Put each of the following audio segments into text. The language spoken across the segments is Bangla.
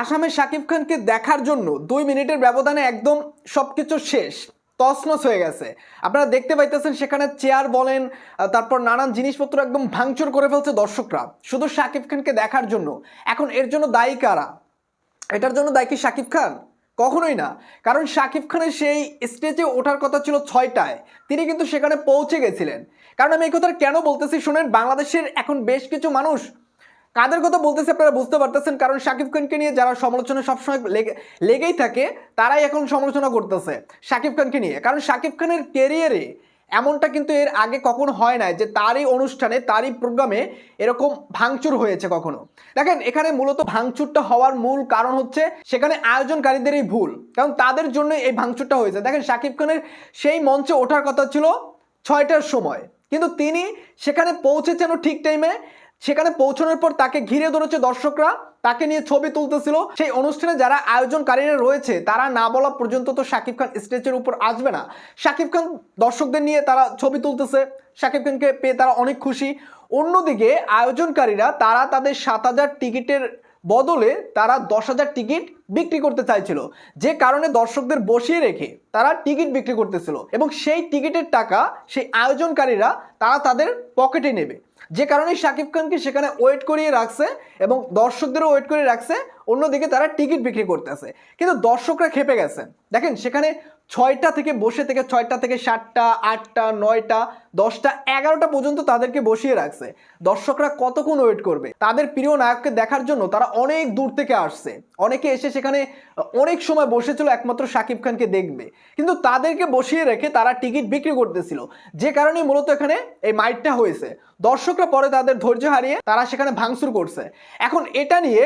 আসামে শাকিব খানকে দেখার জন্য দুই মিনিটের ব্যবধানে একদম সবকিছু শেষ, তছনছ হয়ে গেছে। আপনারা দেখতে পাইতেছেন সেখানে চেয়ার বলেন তারপর নানান জিনিসপত্র একদম ভাঙচুর করে ফেলছে দর্শকরা। শুধু শাকিব খানকে দেখার জন্য। এখন এর জন্য দায়ী কারা? এটার জন্য দায়ী কি শাকিব খান? কখনোই না। কারণ শাকিব খানের সেই স্টেজে ওঠার কথা ছিল ছয়টায়। তিনি কিন্তু সেখানে পৌঁছে গেছিলেন। কারণ আমি এই কথাটা কেন বলতেছি, শুনেন, বাংলাদেশের এখন বেশ কিছু মানুষ কাদের কথা বলতেছে আপনারা বুঝতে পারতেছেন, কারণ শাকিব খানকে নিয়ে যারা সমালোচনা সবসময় লেগে, লেগেই থাকে, তারাই এখন সমালোচনা করতেছে শাকিব খানকে নিয়ে। কারণ শাকিব খানের কেরিয়ারে এমনটা কিন্তু এর আগে কখনো হয় নাই যে তারই অনুষ্ঠানে, তারই প্রোগ্রামে এরকম ভাঙচুর হয়েছে কখনো। দেখেন, এখানে মূলত ভাঙচুরটা হওয়ার মূল কারণ হচ্ছে সেখানে আয়োজনকারীদেরই ভুল। কারণ তাদের জন্য এই ভাঙচুরটা হয়েছে। দেখেন শাকিব খানের সেই মঞ্চে ওঠার কথা ছিল ছয়টার সময়। কিন্তু তিনি সেখানে পৌঁছেছেন ঠিক টাইমে সেখানে পৌঁছানোর পর তাকে ঘিরে ধরেছে দর্শকরা, তাকে নিয়ে ছবি তুলতেছিল। সেই অনুষ্ঠানে যারা আয়োজনকারীরা রয়েছে, তারা না বলা পর্যন্ত তো শাকিব খান স্টেজের উপর আসবে না। শাকিব খান দর্শকদের নিয়ে তারা ছবি তুলতেছে, শাকিব খানকে পেয়ে তারা অনেক খুশি। অন্যদিকে আয়োজনকারীরা, তারা তাদের সাত হাজার টিকিটের বদলে তারা দশ হাজার টিকিট বিক্রি করতে চাইছিল। যে কারণে দর্শকদের বসিয়ে রেখে তারা টিকিট বিক্রি করতেছিল এবং সেই টিকিটের টাকা সেই আয়োজনকারীরা তারা তাদের পকেটে নেবে। যে কারণে শাকিব খানকে সেখানে ওয়েট করিয়ে রাখছে এবং দর্শকদেরও ওয়েট করে রাখছে, অন্যদিকে তারা টিকিট বিক্রি করতেছে। কিন্তু দর্শকরা খেপে গেছে। দেখেন, সেখানে ছয়টা থেকে বসে থেকে ছয়টা থেকে সাতটা, আটটা, নয়টা, দশটা, এগারোটা পর্যন্ত তাদেরকে বসিয়ে রাখছে। দর্শকরা কতক্ষণ ওয়েট করবে? তাদের প্রিয় নায়ককে দেখার জন্য তারা অনেক দূর থেকে আসছে। অনেকে এসে সেখানে অনেক সময় বসেছিল একমাত্র শাকিব খানকে দেখবে। কিন্তু তাদেরকে বসিয়ে রেখে তারা টিকিট বিক্রি করতেছিল। যে কারণে মূলত এখানে এই মাইটটা হয়েছে। দর্শকরা পরে তাদের ধৈর্য হারিয়ে তারা সেখানে ভাঙচুর করছে। এখন এটা নিয়ে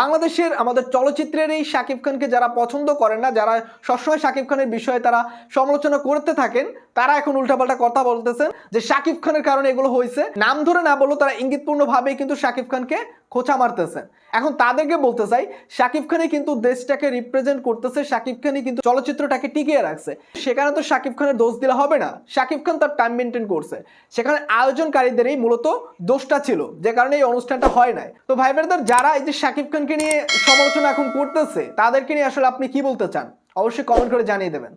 বাংলাদেশের আমাদের চলচ্চিত্রের এই শাকিব খানকে যারা পছন্দ করেন না, যারা সবসময় শাকিব খানের বিষয়ে তারা সমালোচনা করতে থাকেন, তারা এখন উল্টাপাল্টা কথা বলতেছেন যে শাকিব খানের কারণে এগুলো হয়েছে। নাম ধরে না বললেও তারা ইঙ্গিতপূর্ণ ভাবে কিন্তু শাকিব খানকে খোঁচা মারতেছেন। এখন তাদেরকে বলতে চাই, শাকিব খানই কিন্তু দেশটাকে রিপ্রেজেন্ট করতেছে, শাকিব খানই কিন্তু চলচ্চিত্রটাকে টিকিয়ে রাখছে। সেখানে তো শাকিব খানের দোষ দিলে হবে না। শাকিব খান তার টাইম মেনটেন করছে। সেখানে আয়োজনকারীদেরই মূলত দোষটা ছিল, যে কারণে এই অনুষ্ঠানটা হয় নাই। তো ভাই বোনেদের যারা এই যে শাকিব খানকে নিয়ে সমালোচনা এখন করতেছে, তাদেরকে নিয়ে আসলে আপনি কি বলতে চান? অবশ্যই কমেন্ট করে জানিয়ে দেবেন।